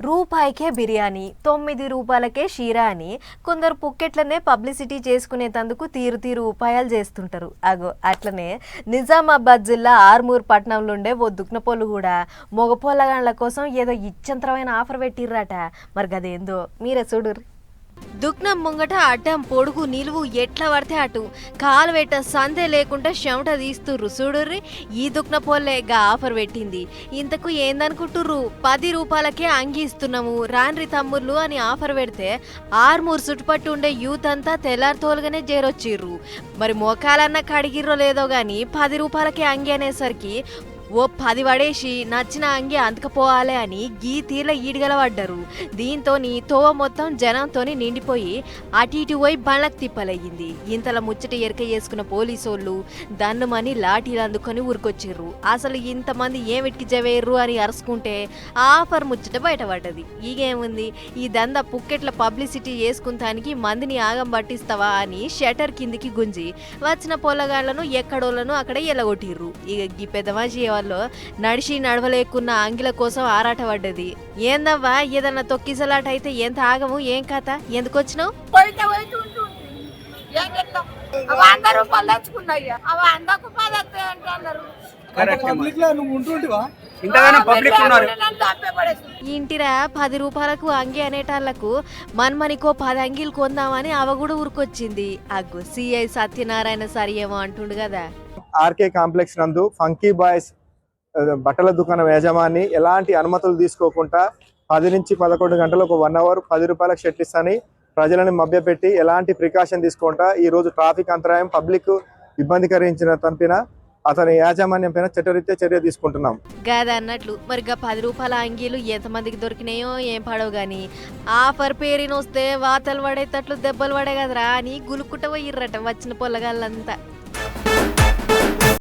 రూపాయికే బిర్యానీ తొమ్మిది రూపాయలకే షీరా అని కొందరు పుక్కెట్లనే పబ్లిసిటీ చేసుకునేటందుకు తీరు తీరు ఉపాయాలు చేస్తుంటారు. అగో అట్లనే నిజామాబాద్ జిల్లా ఆర్మూర్ పట్టణంలో ఉండే ఓ దుక్నపోలు కూడా మగపోలగాండ్ల కోసం ఏదో ఇచ్చంతరమైన ఆఫర్ పెట్టిర్రట. మరి గదేందో మీరే చూడుర్రి. దుగ్నం ముంగట అడ్డం పొడుగు నిలువు ఎట్లా పడితే అటు. కాలు సందే లేకుండా చెమట తీస్తుర్రు చూడుర్రి. ఈ దుక్న పోలేగా ఆఫర్ పెట్టింది. ఇంతకు ఏందనుకుంటుర్రు? పది రూపాయలకే అంగిస్తున్నాము రాన్రి తమ్ముళ్ళు అని ఆఫర్ పెడితే ఆర్మూర్ చుట్టుపట్టు ఉండే యూత్ అంతా తెల్లారితోలుగానే చేరొచ్చిర్రు మరి మోకాలన్నా కడిగిర్రో లేదో గాని పది రూపాయలకే అంగి అనేసరికి ఓ పది పడేసి నచ్చిన అంగి అంతకపోవాలి అని గీ తీర్ల ఈడిగల దీంతో తోవ మొత్తం జనంతోని నిండిపోయి అటు ఇటు పోయి బండ్లకు తిప్పలయ్యింది. ఇంతల ముచ్చట ఎరక చేసుకున్న పోలీసోళ్ళు దన్నుమని లాఠీలు అందుకొని ఊరుకొచ్చిర్రు. అసలు ఇంతమంది ఏమిటికి జవేర్రు అని అరుచుకుంటే ఆఫర్ ముచ్చట బయటపడ్డది. ఈగేముంది? ఈ దంద పుక్కెట్ల పబ్లిసిటీ చేసుకుంటానికి మందిని ఆగం పట్టిస్తావా అని షటర్ కిందికి గుంజి వచ్చిన పొలగాళ్ళను ఎక్కడోళ్ళను అక్కడ ఎలగొట్టిర్రు. ఇక గీ పెద్దమాజీ వాళ్ళు నడిచి నడవలేకున్న అంగిల కోసం ఆరాటపడ్డది ఏందవ్వా ఏదన్నా తొక్కిసలాట అయితే ఎంత ఆగము ఏం కథ? ఎందుకు వచ్చినావు? అవి అవి పబ్లిక్లో నువ్వు ఉంటుంటివా? ఇంటిరా పది రూపాయలకు అంగి అనేటాళ్ళకు మన్మనికో పది అంగిలు కొందామని అవ కూడా ఊరుకొచ్చింది. అగ్గు సిఐ సత్యనారాయణ సరి ఏమో అంటుండు కదా. ఆర్కే కాంప్లెక్స్ నందు ఫంకీ బాయ్స్ బట్టల దుకాణం యజమాని ఎలాంటి అనుమతులు తీసుకోకుండా పది నుంచి పదకొండు గంటలు ఒక వన్ అవర్ పది రూపాయలకు షర్ట్ ఇస్తాని ప్రజలను మభ్యపెట్టి ఎలాంటి ప్రికాషన్ తీసుకుంటా ఈ రోజు ట్రాఫిక్ అంతరాయం పబ్లిక్ ఇబ్బందికరించిన తంపిన అతని యాజమాన్యం పైన చట్టరీత్యా చర్య తీసుకుంటున్నాం. గాద అన్నట్లు మరి గా పది రూపాయల అంగీలు ఎంతమందికి దొరికినాయో ఏం పడవు గాని ఆఫర్ పేరిన వస్తే వాతలు పడేటట్లు దెబ్బలు పడే కదరా అని గులుక్కుట పోయిర్రట వచ్చిన పొల్లగాళ్ళంతా.